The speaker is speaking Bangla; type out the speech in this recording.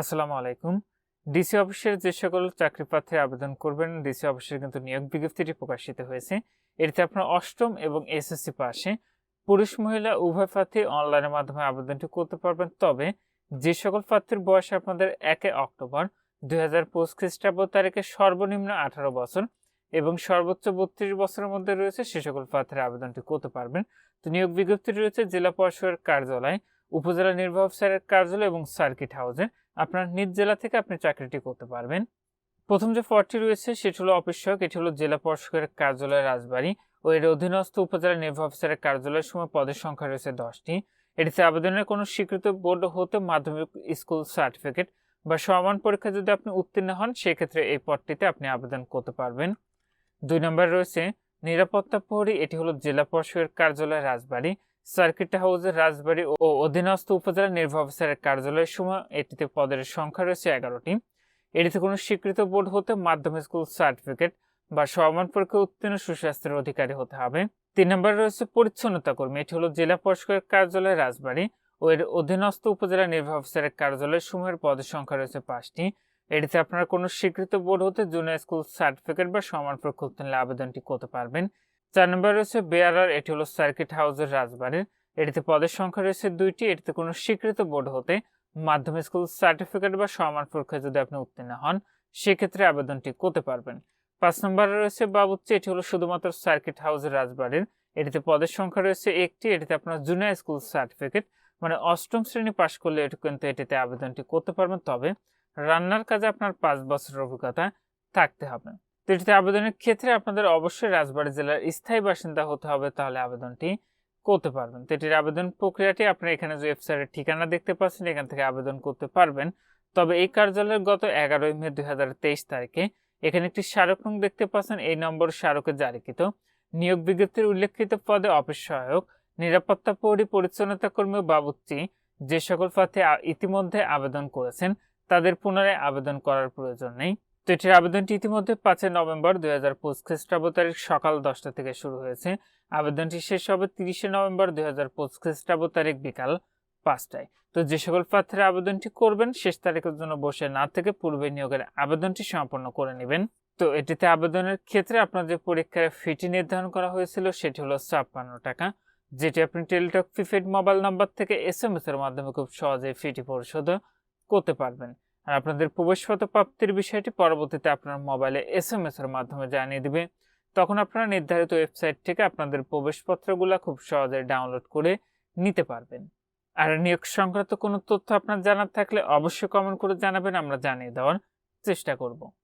আসসালামু আলাইকুম। ডিসি অফিসের যে সকল চাকরি প্রার্থী আবেদন করবেন, ডিসি অফিসের কিন্তু নিয়োগ বিজ্ঞপ্তিটি প্রকাশিত হয়েছে। এটিতে আপনার অষ্টম এবং এসএসসি পাশে পুরুষ, মহিলা, উভয় প্রার্থী অনলাইনের মাধ্যমে আবেদনটি করতে পারবেন। তবে যে সকল প্রার্থীর বয়স আপনাদের একে অক্টোবর দুই হাজার পঁচিশ খ্রিস্টাব্দ তারিখে সর্বনিম্ন আঠারো বছর এবং সর্বোচ্চ বত্রিশ বছরের মধ্যে রয়েছে, সে সকল প্রার্থীর আবেদনটি করতে পারবেন। তো নিয়োগ বিজ্ঞপ্তি রয়েছে, জেলা পরিষদের কার্যালয়, উপজেলা নির্বাহ অফিসারের কার্যালয় এবং সার্কিট হাউসে আপনার নিজ জেলা থেকে আপনি চাকরিটি করতে পারবেন। প্রথম যে পদটি রয়েছে, সেটি হলো অফিস সহায়ক, এটি হলো জেলা পরিষদের কার্যালয় রাজবাড়ি ও এর অধীনস্থ উপজেলা নির্বাহী অফিসারের কার্যালয়ের সময় পদের সংখ্যা রয়েছে দশটি। এটিতে আবেদনের কোনো স্বীকৃত বোর্ড হতে মাধ্যমিক স্কুল সার্টিফিকেট বা সমান পরীক্ষা যদি আপনি উত্তীর্ণ হন, সেক্ষেত্রে এই পদটিতে আপনি আবেদন করতে পারবেন। দুই নম্বর রয়েছে, নিরাপত্তা প্রহরী, এটি হলো জেলা পরিষদের কার্যালয় রাজবাড়ী। সার্কিট হাউসের রাজবাড়ী ও অধীনস্থ উপজেলা নির্বাহী অফিসারের কার্যালয়ের সময় এটিতে পদের সংখ্যা রয়েছে এগারোটি। এটিতে কোনো স্বীকৃত বোর্ড হতে মাধ্যমিক স্কুল সার্টিফিকেট বা সমান পরীক্ষা উত্তীর্ণ সুস্বাস্থ্যের অধিকারী হতে হবে। তিন নম্বরে রয়েছে পরিচ্ছন্নতা কর্মী। এটি হলো জেলা পরিষদের কার্যালয় রাজবাড়ী ও এর অধীনস্থ উপজেলা নির্বাহী অফিসারের কার্যালয় সমূহের পদের সংখ্যা রয়েছে পাঁচটি। এটিতে আপনারা কোনো স্বীকৃত বোর্ড হতে জুনিয়র স্কুল সার্টিফিকেট বা সমান উত্তীর্ণ আবেদনটি করতে পারবেন। চার নম্বর রয়েছে বেয়ারার, এটি হলো সার্কিট হাউসের রাজবাড়ির এটিতে পদের সংখ্যা রয়েছে দুইটি, এটিতে কোনো স্বীকৃত বোর্ড হতে মাধ্যমিক স্কুল সার্টিফিকেট বা সমান পরীক্ষায় যদি আপনি উত্তীর্ণ হন, সেক্ষেত্রে আবেদনটি করতে পারবেন। পাঁচ নম্বরে রয়েছে বাবুচ্চি এটি হলো শুধুমাত্র সার্কিট হাউসের রাজবাড়ির। এটিতে পদের সংখ্যা রয়েছে একটি, এটিতে আপনার জুনিয়র স্কুল সার্টিফিকেট মানে অষ্টম শ্রেণি পাশ করলে এটি কিন্তু এটিতে আবেদনটি করতে পারবেন। তবে রান্নার কাজে আপনার পাঁচ বছরের অভিজ্ঞতা থাকতে হবে। এটিতে আবেদনের ক্ষেত্রে আপনাদের অবশ্যই রাজবাড়ী জেলার স্থায়ী বাসিন্দা হতে হবে, তাহলে আবেদনটি করতে পারবেন। তো এটির আবেদন প্রক্রিয়াটি আপনি এখানে যে ওয়েবসাইটের ঠিকানা দেখতে পাচ্ছেন, এখান থেকে আবেদন করতে পারবেন। তবে এই কার্যালয়ের গত এগারোই মে দুই হাজার তেইশ তারিখে এখানে একটি স্মারক নং দেখতে পাচ্ছেন, এই নম্বর স্মারকে জারিকৃত। নিয়োগ বিজ্ঞপ্তির উল্লেখিত পদে অফিস সহায়ক, নিরাপত্তা পরি পরিচ্ছন্নতা কর্মী বাবুচ্চি যে সকল প্রার্থী ইতিমধ্যে আবেদন করেছেন, তাদের পুনরায় আবেদন করার প্রয়োজন নেই। তো এটির আবেদনটি ইতিমধ্যে পাঁচই নভেম্বর দুই হাজার পঁচিশ খ্রিস্টাব্দ তারিখ সকাল দশটা থেকে শুরু হয়েছে। আবেদনটি শেষ হবে তিরিশে নভেম্বর দুই হাজার পঁচিশ খ্রিস্টাব্দ তারিখ বিকাল পাঁচটায়। তো যে সকল প্রার্থীরা আবেদনটি করবেন, শেষ তারিখের জন্য বসে না থেকে পূর্বে নিয়োগের আবেদনটি সম্পন্ন করে নেবেন। তো এটিতে আবেদনের ক্ষেত্রে আপনার যে পরীক্ষার ফিটি নির্ধারণ করা হয়েছিল, সেটি হলো ছাপ্পান্ন টাকা, যেটি আপনি টেলিটক প্রিপেড মোবাইল নাম্বার থেকে এস এম এস এর মাধ্যমে খুব সহজে ফিটি পরিশোধ করতে পারবেন। আর আপনাদের প্রবেশগত প্রাপ্তির বিষয়টি পরবর্তীতে আপনার মোবাইলে এস এম এর মাধ্যমে জানিয়ে দিবে। তখন আপনারা নির্ধারিত ওয়েবসাইট থেকে আপনাদের প্রবেশপত্রগুলো খুব সহজে ডাউনলোড করে নিতে পারবেন। আর নিয়োগ সংক্রান্ত কোনো তথ্য আপনার জানার থাকলে অবশ্যই কমেন্ট করে জানাবেন, আমরা জানিয়ে দেওয়ার চেষ্টা করব।